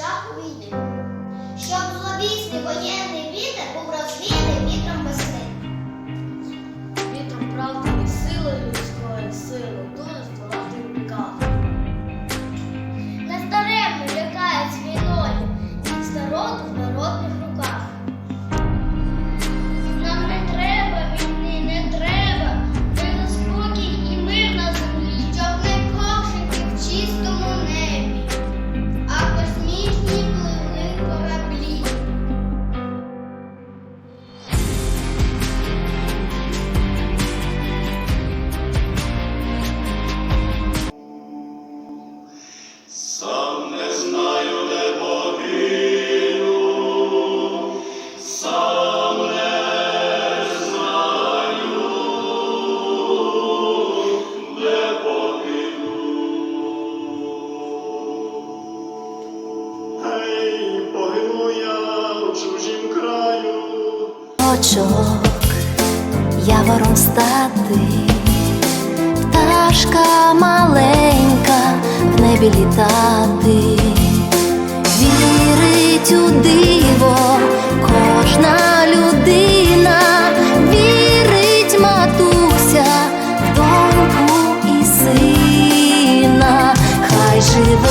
жаху війни, щоб зловісний воєнний вітер був розвіяний вітром весни. Вітром правди і силою людської сили дуже здолати віках. Надаремно лякають війною, від народу в народних руках. Очок я вором стати, пташка маленька в небі літати, вірить у диво кожна людина, вірить матуся в доньку і сина, хай живе.